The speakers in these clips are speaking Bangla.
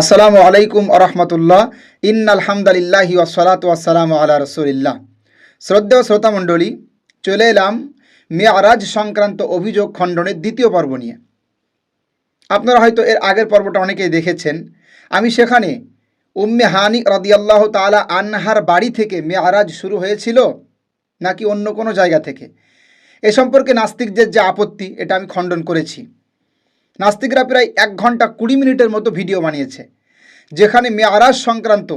আসসালামু আলাইকুম আরহামতুল্লাহ ইন আলহামদুলিল্লাহি ওয়াসালাত ওয়াসালাম আলা রসুলিল্লাহ। শ্রদ্ধেয় শ্রোতামণ্ডলী চলে এলাম মেয়ারাজ সংক্রান্ত অভিযোগ খণ্ডনের দ্বিতীয় পর্ব নিয়ে। আপনারা হয়তো এর আগের পর্বটা অনেকেই দেখেছেন। আমি সেখানে উম্মে হানি রদিয়াল্লাহ তালা আনহার বাড়ি থেকে মেয়ারাজ শুরু হয়েছিল নাকি অন্য কোনো জায়গা থেকে? এ সম্পর্কে নাস্তিকদের যে আপত্তি, এটা আমি খণ্ডন করেছি। নাস্তিকরা প্রায় এক ঘণ্টা কুড়ি মিনিটের মতো ভিডিও বানিয়েছে, যেখানে মেয়ারাজ সংক্রান্ত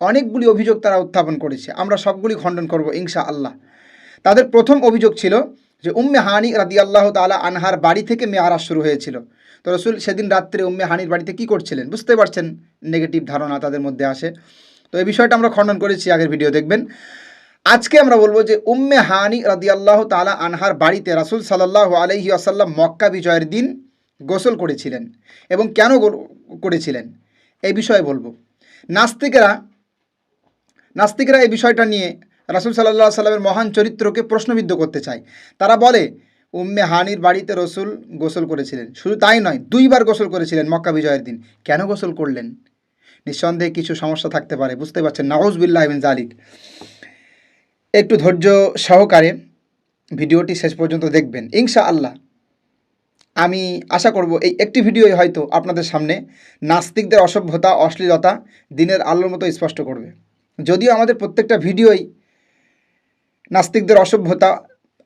অনেকগুলি অভিযোগ তারা উত্থাপন করেছে। আমরা সবগুলি খণ্ডন করব ইনশা আল্লাহ তাদের প্রথম অভিযোগ ছিল যে, উম্মে হানি রাদি আল্লাহ তালা আনহার বাড়ি থেকে মেয়ারাজ শুরু হয়েছিল। তো রসুল সেদিন রাত্রে উম্মে হানির বাড়িতে কী করছিলেন? বুঝতে পারছেন, নেগেটিভ ধারণা তাদের মধ্যে আসে। তো এই বিষয়টা আমরা খণ্ডন করেছি, আগের ভিডিও দেখবেন। আজকে আমরা বলব যে, উম্মে হানি রাদি আল্লাহ তালা আনহার বাড়িতে রাসুল সাল্লাহ আলহি আসাল্লাম মক্কা বিজয়ের দিন গোসল করেছিলেন এবং কেন করেছিলেন? এই বিষয়ে বলব। নাস্তিকেরা, নাস্তিকরা এই বিষয়টা নিয়ে রাসুল সাল্লাহ সাল্লামের মহান চরিত্রকে প্রশ্নবিদ্ধ করতে চায়। তারা বলে, উম্মে হানির বাড়িতে রসুল গোসল করেছিলেন। শুধু তাই নয়, দুইবার গোসল করেছিলেন মক্কা বিজয়ের দিন। কেন গোসল করলেন? নিঃসন্দেহে কিছু সমস্যা থাকতে পারে, বুঝতে পারছেন? নাউজবিল্লাহ বিন জালিক একটু ধৈর্য সহকারে ভিডিওটি শেষ পর্যন্ত দেখবেন। ইনশা আল্লাহ আমি আশা করব এই একটি ভিডিওই হয়তো আপনাদের সামনে নাস্তিকদের অসভ্যতা, অশ্লীলতা দিনের আলোর মতো স্পষ্ট করবে। যদিও আমাদের প্রত্যেকটা ভিডিওই নাস্তিকদের অসভ্যতা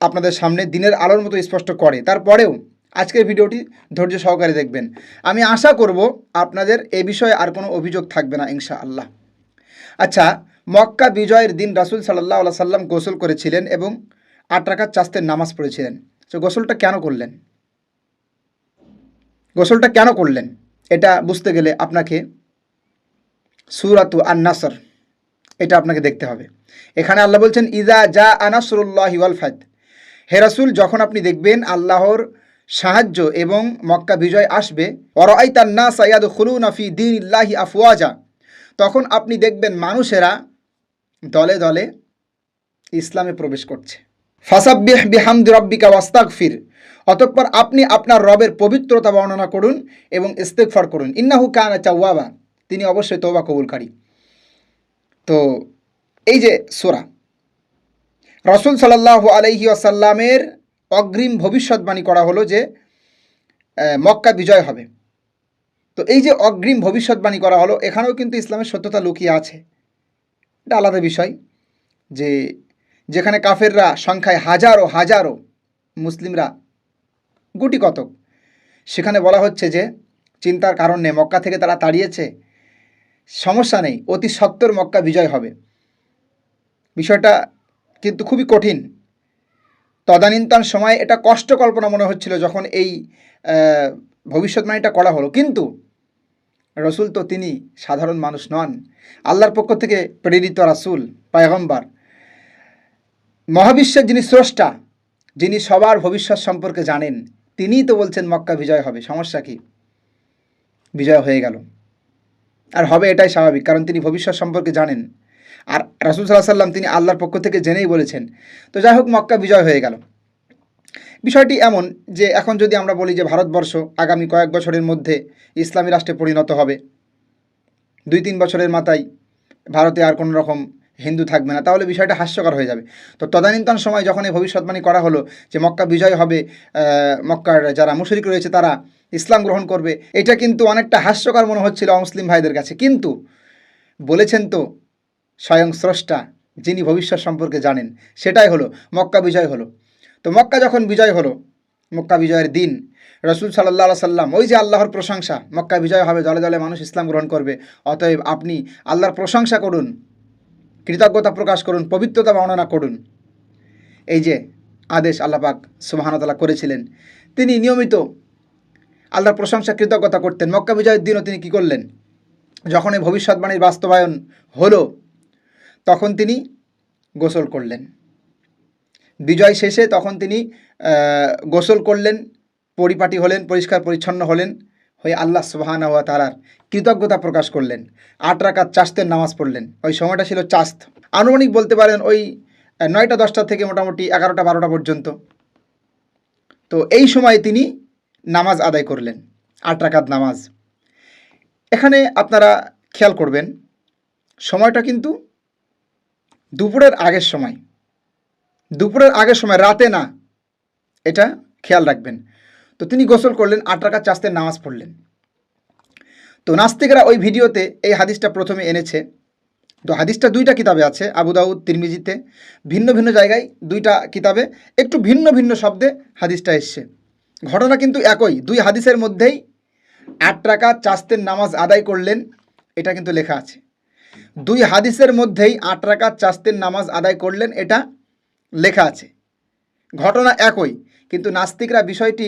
আপনাদের সামনে দিনের আলোর মতো স্পষ্ট করে। তারপরেও আজকের ভিডিওটি ধৈর্য সহকারে দেখবেন। আমি আশা করব আপনাদের এ বিষয়ে আর কোনো অভিযোগ থাকবে না ইনশা আল্লাহ আচ্ছা মক্কা বিজয়ের দিন রাসুল সাল্লাহ সাল্লাম গোসল করেছিলেন এবং আট রাকাত চাস্তের নামাজ পড়েছিলেন। তো গোসলটা কেন করলেন? গোসলটা কেন করলেন? এটা বুঝতে গেলে আপনাকে সুরাতু আন নাসর এটা আপনাকে দেখতে হবে। এখানে আল্লাহ বলছেন ইজা যা আনাসরুল্লাহ ওয়াল ফাদ। হে রাসূল, যখন আপনি দেখবেন আল্লাহর সাহায্য এবং মক্কা বিজয় আসবে অরাই তান্না সাইয়াদ খুলুন আফি দিন ইল্লাহি আফওয়াজা। তখন আপনি দেখবেন মানুষেরা দলে দলে ইসলামে প্রবেশ করছে। ফাসাব্বিহ বিহামদি রব্বিকা ওয়াস্তাগফির। অতঃপর আপনি আপনার রবের পবিত্রতা বর্ণনা করুন এবং ইস্তেগফার করুন। ইন্নাহু কানা চাওয়াবা তিনি অবশ্যই তওবা কবুলকারী। তো এই যে সোরা। রসুল সাল্লাহ আলাইহি আসাল্লামের অগ্রিম ভবিষ্যৎবাণী করা হলো যে মক্কা বিজয় হবে। তো এই যে অগ্রিম ভবিষ্যৎবাণী করা হলো, এখানেও কিন্তু ইসলামের সত্যতা লুকিয়ে আছে। এটা আলাদা বিষয় যে, যেখানে কাফেররা সংখ্যায় হাজারো হাজারো মুসলিমরা গুটি কতক? সেখানে বলা হচ্ছে যে, চিন্তার কারণ মক্কা থেকে তারা তাড়িয়েছে। সমস্যা নেই, অতি সত্তর মক্কা বিজয় হবে। বিষয়টা কিন্তু খুবই কঠিন। তদানীন্তন সময়ে এটা কষ্ট কল্পনা মনে হচ্ছিল যখন এই ভবিষ্যৎবাণীটা করা হলো। কিন্তু রসুল তো তিনি সাধারণ মানুষ নন। আল্লাহর পক্ষ থেকে প্রেরিত রাসুল, পায়গম্বার। মহাবিশ্বের যিনি স্রষ্টা, যিনি সবার ভবিষ্যৎ সম্পর্কে জানেন তিনিই তো বলছেন মক্কা বিজয় হবে, সমস্যা কি? বিজয় হয়ে গেল। আর হবে এটাই স্বাভাবিক, কারণ তিনি ভবিষ্যৎ সম্পর্কে জানেন। আর রাসুল সাল্লাহ সাল্লাম তিনি আল্লাহর পক্ষ থেকে জেনেই বলেছেন। তো যাই হোক, মক্কা বিজয় হয়ে গেল। বিষয়টি এমন যে এখন যদি আমরা বলি যে ভারতবর্ষ আগামী কয়েক বছরের মধ্যে ইসলামী রাষ্ট্রে পরিণত হবে, দুই তিন বছরের মাথায় ভারতে আর কোনো রকম হিন্দু থাকবে না, তাহলে বিষয়টা হাস্যকর হয়ে যাবে। তো তদানীন্তন সময় যখন এই ভবিষ্যৎবাণী করা হলো যে মক্কা বিজয় হবে মক্কার যারা মুশরিক রয়েছে তারা ইসলাম গ্রহণ করবে, এটা কিন্তু অনেকটা হাস্যকর মনে হচ্ছিল অমুসলিম ভাইদের কাছে। কিন্তু বলেছেন তো স্বয়ং স্রষ্টা, যিনি ভবিষ্যৎ সম্পর্কে জানেন, সেটাই হলো, মক্কা বিজয় হলো। তো মক্কা যখন বিজয় হলো, মক্কা বিজয়ের দিন, রসুল সাল্লাহ সাল্লাম, ওই যে আল্লাহর প্রশংসা, মক্কা বিজয় হবে দলে দলে মানুষ ইসলাম গ্রহণ করবে, অতএব আপনি আল্লাহর প্রশংসা করুন। কৃতজ্ঞতা প্রকাশ করুন, পবিত্রতা বর্ণনা করুন। এই যে আদেশ আল্লাপাক সুবাহানতালা করেছিলেন, তিনি নিয়মিত আল্লাহর প্রশংসা কৃতজ্ঞতা করতেন। মক্কা বিজয়ের দিনও তিনি কী করলেন? যখন এই ভবিষ্যৎবাণীর বাস্তবায়ন হলো, তখন তিনি গোসল করলেন। বিজয় শেষে তখন তিনি গোসল করলেন, পরিপাটি হলেন, পরিষ্কার পরিচ্ছন্ন হলেন। হয়ে আল্লাহ সুবাহানা ওয়া তালার কৃতজ্ঞতা প্রকাশ করলেন। আট রাকাত চাস্তের নামাজ পড়লেন। ওই সময়টা ছিল চাস্ত আনুমানিক বলতে পারেন ওই নয়টা, দশটা থেকে মোটামুটি এগারোটা, বারোটা পর্যন্ত। তো এই সময় তিনি নামাজ আদায় করলেন, আট রাকাত নামাজ। এখানে আপনারা খেয়াল করবেন, সময়টা কিন্তু দুপুরের আগের সময়। দুপুরের আগের সময়, রাতে না, এটা খেয়াল রাখবেন। তো তিনি গোসল করলেন, আট রাকাত চাস্তের নামাজ পড়লেন। তো নাস্তিকরা ওই ভিডিওতে এই হাদিসটা প্রথমে এনেছে। তো হাদিসটা দুইটা কিতাবে আছে, আবু দাউদ, তিরমিজিতে। ভিন্ন ভিন্ন জায়গায় দুইটা কিতাবে, একটু ভিন্ন ভিন্ন শব্দে হাদিসটা এসছে। ঘটনা কিন্তু একই, দুই হাদিসের মধ্যেই আট রাকাত চাস্তের নামাজ আদায় করলেন, এটা কিন্তু লেখা আছে। দুই হাদিসের মধ্যেই আট রাকাত চাস্তের নামাজ আদায় করলেন, এটা লেখা আছে। ঘটনা একই, কিন্তু নাস্তিকরা বিষয়টি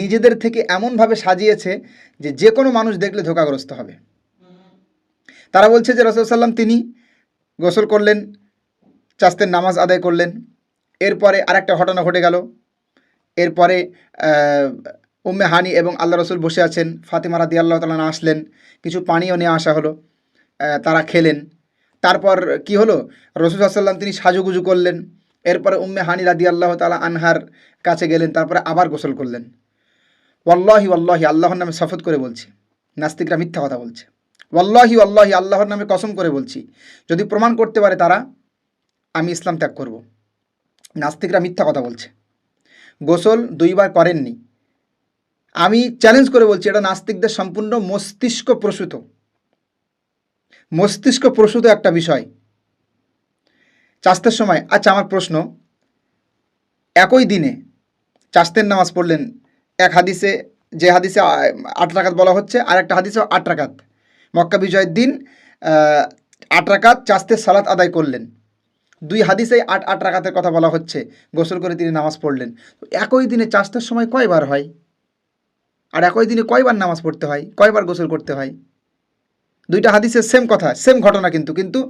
নিজেদের থেকে এমনভাবে সাজিয়েছে যে যে কোনো মানুষ দেখলে ধোকাগ্রস্ত হবে। তারা বলছে যে রসুল সাল্লাম তিনি গোসল করলেন, চাস্তের নামাজ আদায় করলেন, এরপরে আরেকটা ঘটনা ঘটে গেল। এরপরে উম্মে হানি এবং আল্লাহ রসুল বসে আছেন, ফাতেমা রাদি আল্লাহ তালা আসলেন, কিছু পানীয় নিয়ে আসা হলো তারা খেলেন। তারপর কি হলো? রসুল সাল্লাম তিনি সাজুগুজু করলেন এরপরে উম্মে হানি রাদি আল্লাহ তালা আনহার কাছে গেলেন, তারপরে আবার গোসল করলেন। ওয়াল্লাহি ওয়াল্লাহি, আল্লাহর নামে শপথ করে বলছি। নাস্তিকরা মিথ্যা কথা বলছে। ওয়াল্লাহি ওয়াল্লাহি, আল্লাহর নামে কসম করে বলছি। যদি প্রমাণ করতে পারে তারা, আমি ইসলাম ত্যাগ করব। নাস্তিকরা মিথ্যা কথা বলছে। গোসল দুইবার করেননি। আমি চ্যালেঞ্জ করে বলছি, এটা নাস্তিকদের সম্পূর্ণ মস্তিষ্ক প্রসূত। মস্তিষ্ক প্রসূত একটা বিষয়। চাস্তের সময় আচ্ছা আমার প্রশ্ন। একই দিনে চাস্তের নামাজ পড়লেন এক হাদিসে, যে হাদিসে আট রাকাত বলা হচ্ছে, আর একটা হাদিসে আট রাকাত। মক্কা বিজয়ের দিন আট রাকাত চাস্তের সালাত আদায় করলেন। দুই হাদিসেই আট আট রাকাতের কথা বলা হচ্ছে, গোসল করে তিনি নামাজ পড়লেন। একই দিনে চাস্তের সময় কয়বার হয়? আর একই দিনে কয়বার নামাজ পড়তে হয়? কয়বার গোসল করতে হয়? দুইটা হাদিসের সেম কথা সেম ঘটনা কিন্তু কিন্তু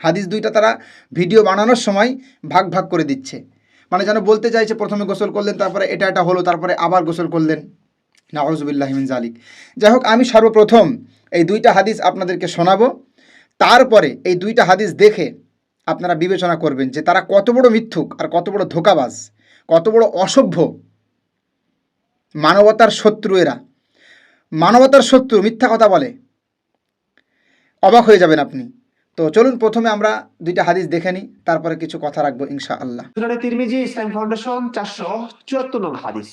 হাদিস দুইটা তারা ভিডিও বানানোর সময় ভাগ ভাগ করে দিচ্ছে। মানে যেন বলতে চাইছে, প্রথমে গোসল করলেন, তারপরে এটা এটা হলো, তারপরে আবার গোসল করলেন। নাওয়াজুবিল্লাহমিন জালিক যাই হোক, আমি সর্বপ্রথম এই দুইটা হাদিস আপনাদেরকে শোনাবো। তারপরে এই দুইটা হাদিস দেখে আপনারা বিবেচনা করবেন যে তারা কত বড় মিথ্যুক আর কত বড় ধোকাবাজ, কত বড় অসভ্য মানবতার শত্রু এরা। মানবতার শত্রু মিথ্যা কথা বলে। অবাক হয়ে যাবেন আপনি। তো চলুন প্রথমে আমরা দুইটা হাদিস দেখে নিই, তারপরে কিছু কথা রাখব ইনশা আল্লাহ তিরমিজি, ইসলাম ফাউন্ডেশন, চারশো চুয়াত্তর হাদিস।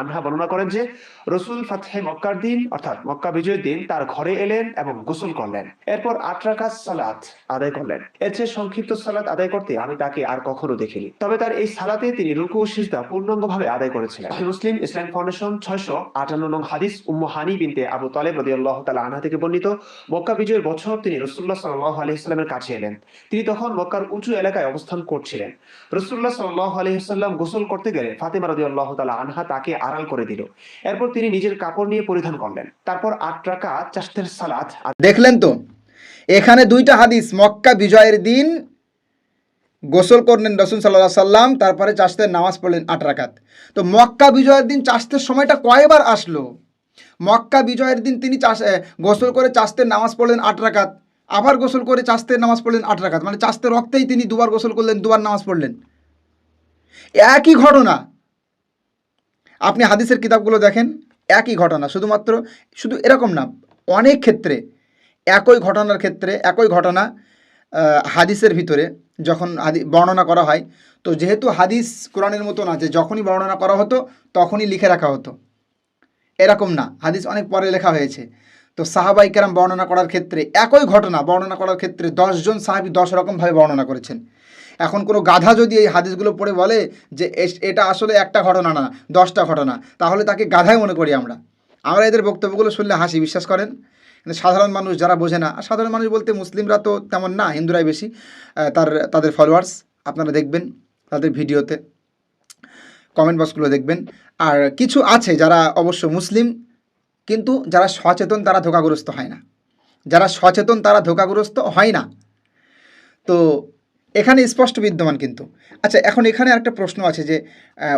আনহা বর্ণনা করেন যে, রসুল ফাতহে মক্কার দিন, অর্থাৎ মক্কা বিজয়ের দিন, তার ঘরে এলেন এবং গোসল করলেন। এরপর সালাত আদায় করলেন। এর চেয়ে সংক্ষিপ্ত সালাত আদায় করতে আমি তাকে আর কখনো দেখিনি। তবে তার এই সালাতে তিনি রুকু সিজদা পূর্ণাঙ্গভাবে আদায় করেছিলেন। মুসলিম, ইসলাম ফাউন্ডেশন, ছয়শো আটান্ন নং হাদিস, উম্মু বিনতে আবু তালেব আনহা থেকে বর্ণিত, মক্কা বিজয়ের বছর তিনি রসুল্লাহ সাল্লাহ আলি ইসলামের কাছে এলেন। তিনি তখন মক্কার উঁচু এলাকায় অবস্থান করছিলেন। রসুল্লাহ সাল্লাহ আলহিহাল্লাম গোসল করতে গেলে ফাতেমা রাজি আল্লাহ তালা আনহা তাকে আড়াল করে দিল। এরপর তিনি নিজের কাপড় নিয়ে পরিধান করলেন। তারপর আট রাকা চাষের সালাত দেখলেন তো? এখানে দুইটা হাদিস, মক্কা বিজয়ের দিন গোসল করলেন রসুল সাল্লাহ সাল্লাম তারপরে চাষতের নামাজ পড়লেন আট রাকাত। তো মক্কা বিজয়ের দিন চাষতের সময়টা কয়বার আসলো? মক্কা বিজয়ের দিন তিনি চাষ গোসল করে চাষতের নামাজ পড়লেন আট রাকাত। আবার গোসল করে চাষতের নামাজ পড়লেন আট রাকাত। মানে চাষতের রক্তেই তিনি দুবার গোসল করলেন, দুবার নামাজ পড়লেন। একই ঘটনা। আপনি হাদিসের কিতাবগুলো দেখেন, একই ঘটনা। শুধুমাত্র, শুধু এরকম না, অনেক ক্ষেত্রে, একই ঘটনার ক্ষেত্রে, একই ঘটনা হাদিসের ভিতরে যখন হাদি, বর্ণনা করা হয়, তো যেহেতু হাদিস কোরআনের মতো না, যে যখনই বর্ণনা করা হতো, তখনই লিখে রাখা হতো। এরকম না, হাদিস অনেক পরে লেখা হয়েছে। তো সাহাবাই কেরাম বর্ণনা করার ক্ষেত্রে একই ঘটনা বর্ণনা করার ক্ষেত্রে দশজন সাহাবি দশ রকমভাবে বর্ণনা করেছেন। এখন কোনো গাধা যদি এই হাদিসগুলো পড়ে বলে যে এটা আসলে একটা ঘটনা না, দশটা ঘটনা, তাহলে তাকে গাধাই মনে করি আমরা। আমরা এদের বক্তব্যগুলো শুনলে হাসি বিশ্বাস করেন। কিন্তু সাধারণ মানুষ যারা বোঝে না, আর সাধারণ মানুষ বলতে মুসলিমরা তো তেমন না, হিন্দুরাই বেশি তার, তাদের ফলোয়ার্স আপনারা দেখবেন তাদের ভিডিওতে। কমেন্ট বক্সগুলো দেখবেন। আর কিছু আছে যারা অবশ্য মুসলিম কিন্তু যারা সচেতন তারা ধোকাগ্রস্ত হয় না। যারা সচেতন তারা ধোকাগ্রস্ত হয় না। তো এখানে স্পষ্ট বিদ্যমান কিন্তু। আচ্ছা এখন এখানে একটা প্রশ্ন আছে যে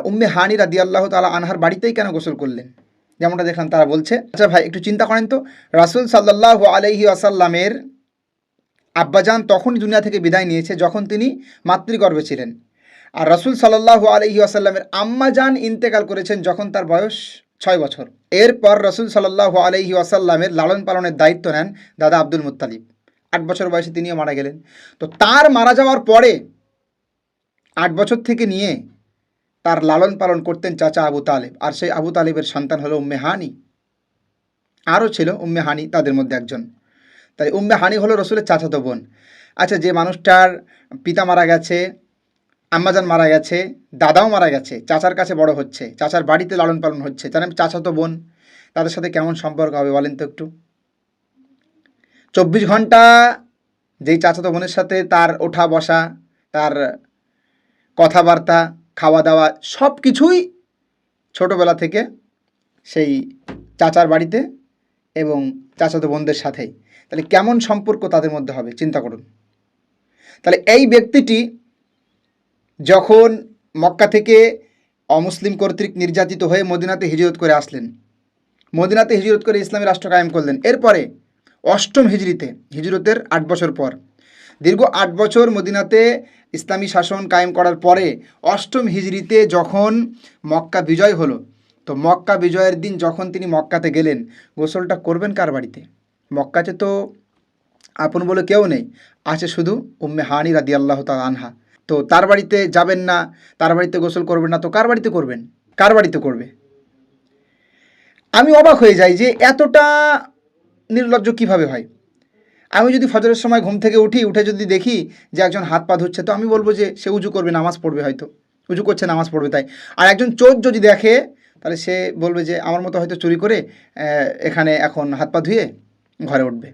উম্মে হানি রাদি আল্লাহ তালা আনহার বাড়িতেই কেন গোসল করলেন? যেমনটা দেখলাম তারা বলছে আচ্ছা ভাই, একটু চিন্তা করেন তো, রাসুল সাল্লাহ আলহি আসাল্লামের আব্বাজান তখনই দুনিয়া থেকে বিদায় নিয়েছে যখন তিনি মাতৃগর্ভে ছিলেন। আর রাসুল সাল্লাহ আলহি আসাল্লামের আম্মাজান ইন্তেকাল করেছেন যখন তার বয়স ছয় বছর। এরপর রসুল সাল্লাহ আলহি ওয়াসাল্লামের লালন পালনের দায়িত্ব নেন দাদা আব্দুল মুত্তালিব। আট বছর বয়সে তিনিও মারা গেলেন। তো তার মারা যাওয়ার পরে আট বছর থেকে নিয়ে তার লালন পালন করতেন চাচা আবু তালেব। আর সেই আবু তালেবের সন্তান হলো উম্মে হানি। আরও ছিল উম্মে হানি তাদের মধ্যে একজন। তাই উম্মে হানি হলো রসুলের চাচাতো বোন। আচ্ছা যে মানুষটার পিতা মারা গেছে আম্মাজান মারা গেছে, দাদাও মারা গেছে, চাচার কাছে বড় হচ্ছে, চাচার বাড়িতে লালন পালন হচ্ছে। তার চাচাতো বোন, তাদের সাথে কেমন সম্পর্ক হবে বলেন তো একটু? চব্বিশ ঘণ্টা যেই চাচাতো বোনের সাথে তার ওঠা বসা, তার কথাবার্তা খাওয়া দাওয়া সব কিছুই ছোটোবেলা থেকে সেই চাচার বাড়িতে এবং চাচাতো বোনদের সাথেই। তাহলে কেমন সম্পর্ক তাদের মধ্যে হবে? চিন্তা করুন। তাহলে এই ব্যক্তিটি যখন মক্কা থেকে অমুসলিম কর্তৃক নির্যাতিত হয়ে মদিনাতে হিজরত করে আসলেন, মদিনাতে হিজরত করে ইসলামী রাষ্ট্র কায়েম করলেন। এরপরে অষ্টম হিজরিতে, হিজরতের আট বছর পর, দীর্ঘ আট বছর মদিনাতে ইসলামী শাসন কায়েম করার পরে অষ্টম হিজরিতে যখন মক্কা বিজয় হলো, তো মক্কা বিজয়ের দিন যখন তিনি মক্কাতে গেলেন, গোসলটা করবেন কার বাড়িতে? মক্কাতে তো আপন বলে কেউ নেই, আছে শুধু উম্মে হানি রাদি আল্লাহ তাল আনহা। তো তার বাড়িতে যাবেন না, তার বাড়িতে গোসল করবেন না, তো কার বাড়িতে করবেন? কার বাড়িতে করবে? আমি অবাক হয়ে যাই যে এতটা নির্লজ্জ কীভাবে হয়? আমি যদি ফজরের সময় ঘুম থেকে উঠি, উঠে যদি দেখি যে একজন হাত পা ধুচ্ছে, তো আমি বলব যে সে উজু করবে, নামাজ পড়বে হয়তো। উজু করছে, নামাজ পড়বে তাই। আর একজন চোর যদি দেখে, তাহলে সে বলবে যে আমার মতো হয়তো চুরি করে এখানে এখন হাত পা ধুয়ে ঘরে উঠবে।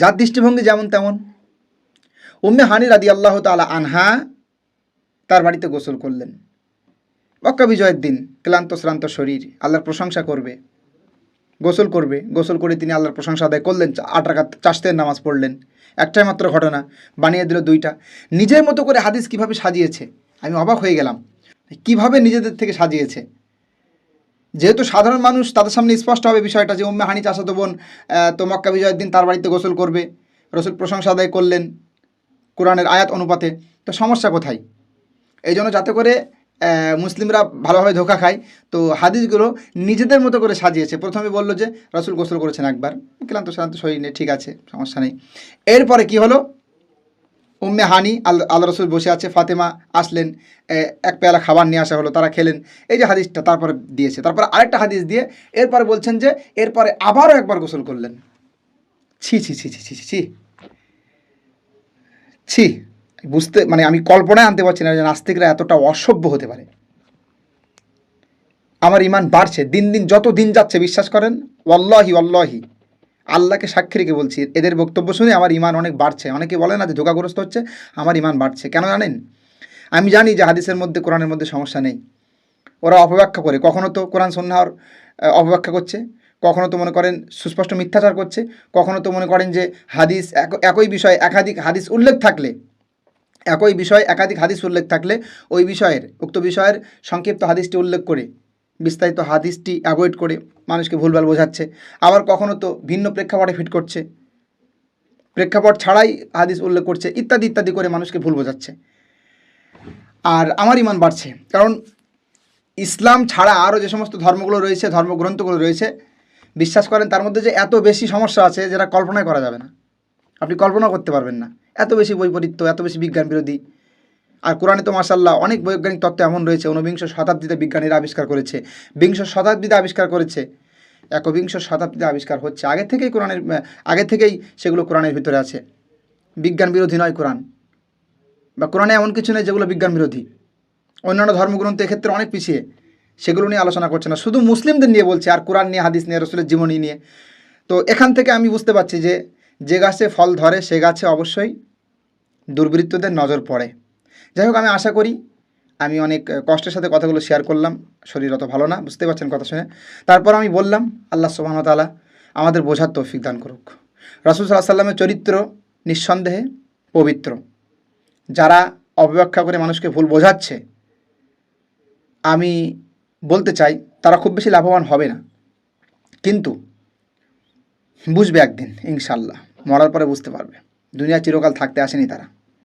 যার দৃষ্টিভঙ্গি যেমন তেমন। উম্মে রাদি আল্লাহ তালা আনহা তার বাড়িতে গোসল করলেন। মক্কা বিজয়ের দিন, ক্লান্ত, শ্রান্ত শরীর, আল্লাহর প্রশংসা করবে, গোসল করবে। গোসল করে তিনি আল্লাহর প্রশংসা আদায় করলেন, আট রাকাত চাষতের নামাজ পড়লেন। একটাই মাত্র ঘটনা, বানিয়ে দিল দুইটা। নিজের মতো করে হাদিস কীভাবে সাজিয়েছে? আমি অবাক হয়ে গেলাম। কীভাবে নিজেদের থেকে সাজিয়েছে? যেহেতু সাধারণ মানুষ, তাদের সামনে স্পষ্ট হবে বিষয়টা যে উম্মে হানি চাষাতো বোন তো মক্কা বিজয়ের দিন তার বাড়িতে গোসল করবে। রসুল প্রশংসা আদায় করলেন। কোরআনের আয়াত অনুপাতে, তো সমস্যা কোথায়? এই জন্য যাতে করে মুসলিমরা ভালোভাবে ধোকা খায়, তো হাদিসগুলো নিজেদের মতো করে সাজিয়েছে। প্রথমে বলল যে, রসুল গোসল করেছেন একবার। ক্লান্ত শ্রান্ত শরীর নেই, ঠিক আছে, সমস্যা নেই। এরপরে কি হলো? উম্মে হানি আল্লাহ আল্লাহ রসুল বসে আছে, ফাতেমা আসলেন এক পেয়ালা খাবার নিয়ে আসা হলো, তারা খেলেন। এই যে হাদিসটা তারপরে দিয়েছে, তারপরে আরেকটা হাদিস দিয়ে এরপরে বলছেন যে, এরপরে আবারও একবার গোসল করলেন। ছি ছি ছি ছি ছি ছি। ছি, বুঝতে মানে আমি কল্পনায় আনতে পারছি না যে নাস্তিকরা এতটা অসভ্য হতে পারে। আমার ইমান বাড়ছে, দিন দিন যত দিন যাচ্ছে, বিশ্বাস করেন অল্লাহি অল্লাহি আল্লাহকে সাক্ষী রেখে বলছি, এদের বক্তব্য শুনে আমার ইমান অনেক বাড়ছে। অনেকে বলে না যে ধোকাগ্রস্ত হচ্ছে, আমার ইমান বাড়ছে। কেন জানেন? আমি জানি যে হাদিসের মধ্যে, কোরআনের মধ্যে সমস্যা নেই। ওরা অপব্যাখ্যা করে। কখনো তো কোরআন সন্ন্যার অপব্যাখ্যা করছে। কখনো তো মনে করেন সুস্পষ্ট মিথ্যাচার করছে কখনও তো মনে করেন যে হাদিস এক- একই বিষয়ে একাধিক হাদিস উল্লেখ থাকলে, একই বিষয়ে একাধিক হাদিস উল্লেখ থাকলে ওই বিষয়ের, উক্ত বিষয়ের সংক্ষিপ্ত হাদিসটি উল্লেখ করে, বিস্তারিত হাদিসটি অ্যাভয়েড করে মানুষকে ভুলভাল বোঝাচ্ছে। আবার কখনও তো ভিন্ন প্রেক্ষাপটে ফিট করছে। প্রেক্ষাপট ছাড়াই হাদিস উল্লেখ করছে, ইত্যাদি ইত্যাদি করে মানুষকে ভুল বোঝাচ্ছে। আর আমার ইমান বাড়ছে, কারণ ইসলাম ছাড়া আরও যে সমস্ত ধর্মগুলো রয়েছে, ধর্মগ্রন্থগুলো রয়েছে বিশ্বাস করেন তার মধ্যে যে এত বেশি সমস্যা আছে যেটা কল্পনাই করা যাবে না। আপনি কল্পনা করতে পারবেন না। এত বেশি বৈপরীত্য, এত বেশি বিজ্ঞান বিরোধী। আর কোরআনে তো মাসাল্লাহ অনেক বৈজ্ঞানিক তত্ত্ব এমন রয়েছে, ঊনবিংশ শতাব্দীতে বিজ্ঞানীরা আবিষ্কার করেছে। বিংশ শতাব্দীতে আবিষ্কার করেছে। একবিংশ শতাব্দীতে আবিষ্কার হচ্ছে। আগে থেকেই কোরআনের, আগে থেকেই সেগুলো কোরআনের ভিতরে আছে। বিজ্ঞান বিরোধী নয় কোরআন। বা কোরআনে এমন কিছু নেই যেগুলো বিজ্ঞান বিরোধী। অন্যান্য ধর্মগ্রন্থ এক্ষেত্রে অনেক পিছিয়ে। সেগুলো নিয়ে আলোচনা করছে না। শুধু মুসলিমদের নিয়ে বলছে, আর কোরআন নিয়ে, হাদিস নিয়ে, রসুলের জীবনী নিয়ে। তো এখান থেকে আমি বুঝতে পারছি যে যে গাছে ফল ধরে, সে গাছে অবশ্যই দুর্বৃত্তদের নজর পড়ে। যাই হোক, আমি আশা করি, আমি অনেক কষ্টের সাথে কথাগুলো শেয়ার করলাম। শরীর অত ভালো না, বুঝতে পারছেন কথা শুনে। তারপর আমি বললাম, আল্লাহ সুবাহতালা আমাদের বোঝার তৌফিক দান করুক। রাসুল সাল্লাহ সাল্লামের চরিত্র নিঃসন্দেহে পবিত্র। যারা অপব্যাখ্যা করে মানুষকে ভুল বোঝাচ্ছে, আমি বলতে চাই, তারা খুব বেশি লাভবান হবে না। কিন্তু বুঝবে একদিন, ইনশাল্লাহ, মরার পরে বুঝতে পারবে। দুনিয়া চিরকাল থাকতে আসেনি তারা।